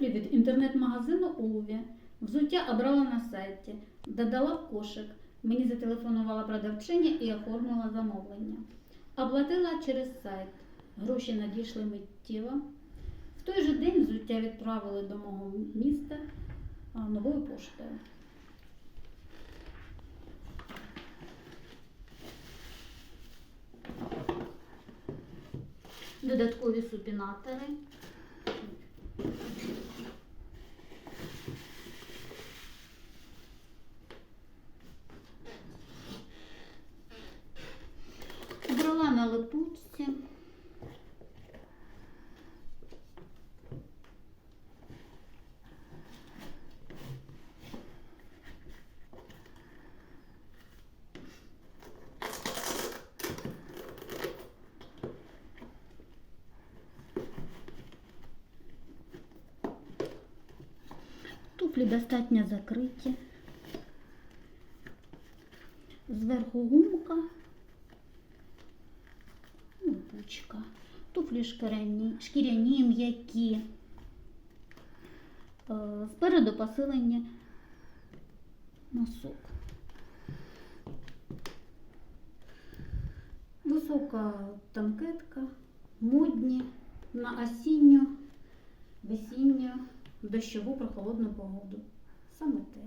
Туфлі від інтернет-магазину Улві. Взуття обрала на сайті, додала в кошик. Мені зателефонувала продавчиня і оформила замовлення. Оплатила через сайт. Гроші надійшли миттєво. В той же день взуття відправили до мого міста новою поштою. Додаткові супінатори. Туфлі достатньо закриті. Зверху гумка. Ну. Туфлі шкіряні, шкіряні м'які. Е, Спереду посилення носок. Висока танкетка, модні на осінню, весінню, дощову прохолодну погоду. Саме те.